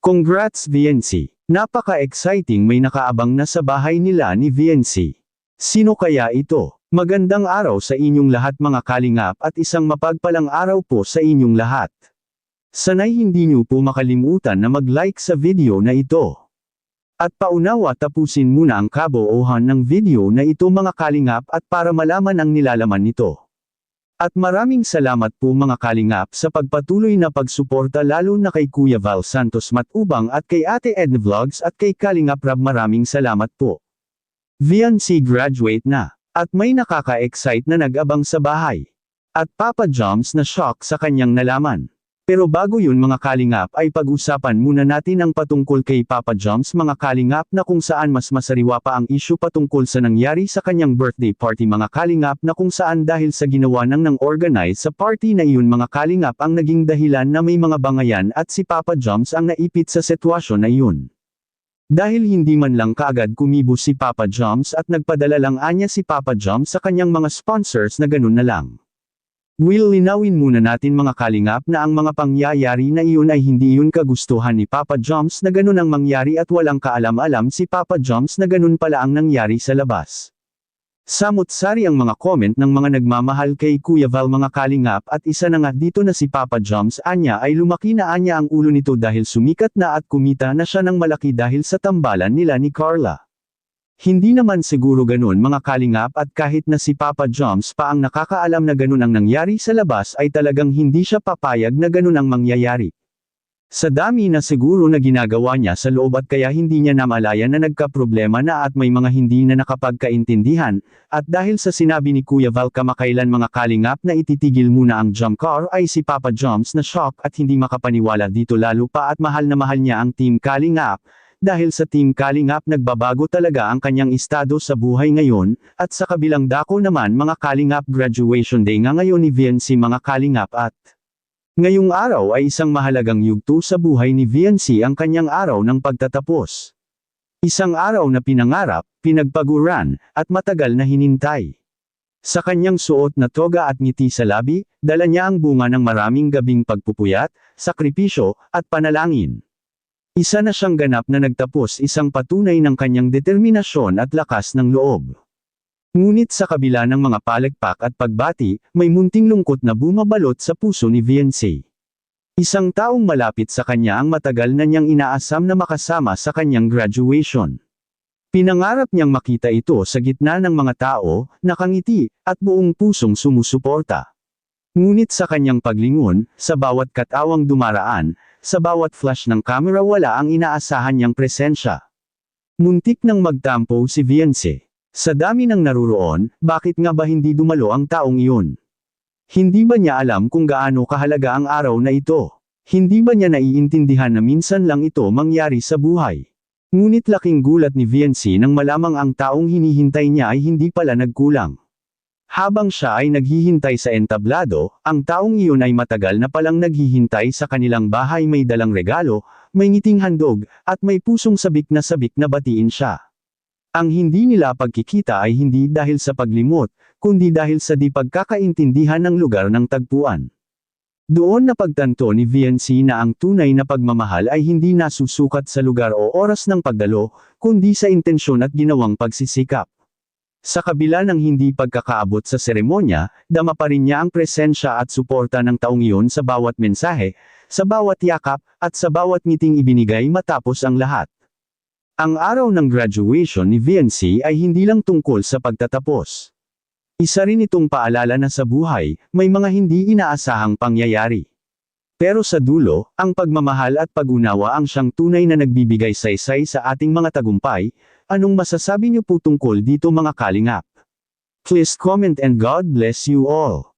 Congrats VNC! Napaka-exciting may nakaabang na sa bahay nila ni VNC. Sino kaya ito? Magandang araw sa inyong lahat mga kalingap at isang mapagpalang araw po sa inyong lahat. Sanay hindi niyo po makalimutan na mag-like sa video na ito. At paunawa tapusin muna ang kaboohan ng video na ito mga kalingap at para malaman ang nilalaman nito. At maraming salamat po mga kalingap sa pagpatuloy na pagsuporta lalo na kay Kuya Val Santos Matubang at kay Ate Edna Vlogs at kay Kalingap Rab maraming salamat po. VNC graduate na. At may nakaka-excite na nag-abang sa bahay. At Papa Joms na shock sa kanyang nalaman. Pero bago yun mga kalingap ay pag-usapan muna natin ang patungkol kay Papa Joms mga kalingap na kung saan mas masariwa pa ang issue patungkol sa nangyari sa kanyang birthday party mga kalingap na kung saan dahil sa ginawa ng nang organize sa party na iyon mga kalingap ang naging dahilan na may mga bangayan at si Papa Joms ang naipit sa sitwasyon na iyon. Dahil hindi man lang kaagad kumibos si Papa Joms at nagpadala lang anya si Papa Joms sa kanyang mga sponsors na ganun na lang. Will linawin muna natin mga kalingap na ang mga pangyayari na iyon ay hindi iyon kagustuhan ni Papa Joms na ganun ang mangyari at walang kaalam-alam si Papa Joms na ganun pala ang nangyari sa labas. Samot-sari ang mga comment ng mga nagmamahal kay Kuya Val mga kalingap at isa na nga dito na si Papa Joms anya ay lumaki na anya ang ulo nito dahil sumikat na at kumita na siya ng malaki dahil sa tambalan nila ni Carla. Hindi naman siguro ganun mga kalingap at kahit na si Papa Joms pa ang nakakaalam na ganun ang nangyari sa labas ay talagang hindi siya papayag na ganun ang mangyayari. Sa dami na siguro na ginagawa niya sa loob at kaya hindi niya namalaya na nagka-problema na at may mga hindi na nakapagkaintindihan, at dahil sa sinabi ni Kuya Val kamakailan mga kalingap na ititigil muna ang jump car ay si Papa Joms na shock at hindi makapaniwala dito lalo pa at mahal na mahal niya ang Team Kalingap, dahil sa Team Kalingap nagbabago talaga ang kanyang estado sa buhay ngayon, at sa kabilang dako naman mga Kalingap graduation day nga ngayon ni VNC mga Kalingap at Ngayong araw ay isang mahalagang yugto sa buhay ni VNC ang kanyang araw ng pagtatapos. Isang araw na pinangarap, pinagpaguran, at matagal na hinintay. Sa kanyang suot na toga at ngiti sa labi, dala niya ang bunga ng maraming gabing pagpupuyat, sakripisyo, at panalangin. Isa na siyang ganap na nagtapos isang patunay ng kanyang determinasyon at lakas ng loob. Ngunit sa kabila ng mga palagpak at pagbati, may munting lungkot na bumabalot sa puso ni VNC. Isang taong malapit sa kanya ang matagal na niyang inaasam na makasama sa kanyang graduation. Pinangarap niyang makita ito sa gitna ng mga tao, nakangiti, at buong pusong sumusuporta. Ngunit sa kanyang paglingon, sa bawat katawang dumaraan, sa bawat flash ng camera wala ang inaasahan niyang presensya. Muntik nang magtampo si Viance. Sa dami ng naruroon, bakit nga ba hindi dumalo ang taong iyon? Hindi ba niya alam kung gaano kahalaga ang araw na ito? Hindi ba niya naiintindihan na minsan lang ito mangyari sa buhay? Ngunit laking gulat ni Viance nang malamang ang taong hinihintay niya ay hindi pala nagkulang. Habang siya ay naghihintay sa entablado, ang taong iyon ay matagal na palang naghihintay sa kanilang bahay may dalang regalo, may ngiting handog, at may pusong sabik na sabik na batiin siya. Ang hindi nila pagkikita ay hindi dahil sa paglimot, kundi dahil sa di pagkakaintindihan ng lugar ng tagpuan. Doon na pagtanto ni VNC na ang tunay na pagmamahal ay hindi nasusukat sa lugar o oras ng pagdalo, kundi sa intensyon at ginawang pagsisikap. Sa kabila ng hindi pagkakaabot sa seremonya, dama pa rin niya ang presensya at suporta ng taong iyon sa bawat mensahe, sa bawat yakap, at sa bawat ngiting ibinigay matapos ang lahat. Ang araw ng graduation ni VNC ay hindi lang tungkol sa pagtatapos. Isa rin itong paalala na sa buhay, may mga hindi inaasahang pangyayari. Pero sa dulo, ang pagmamahal at pag-unawa ang siyang tunay na nagbibigay saysay sa ating mga tagumpay, Anong masasabi niyo po tungkol dito mga kalingap? Please comment and God bless you all.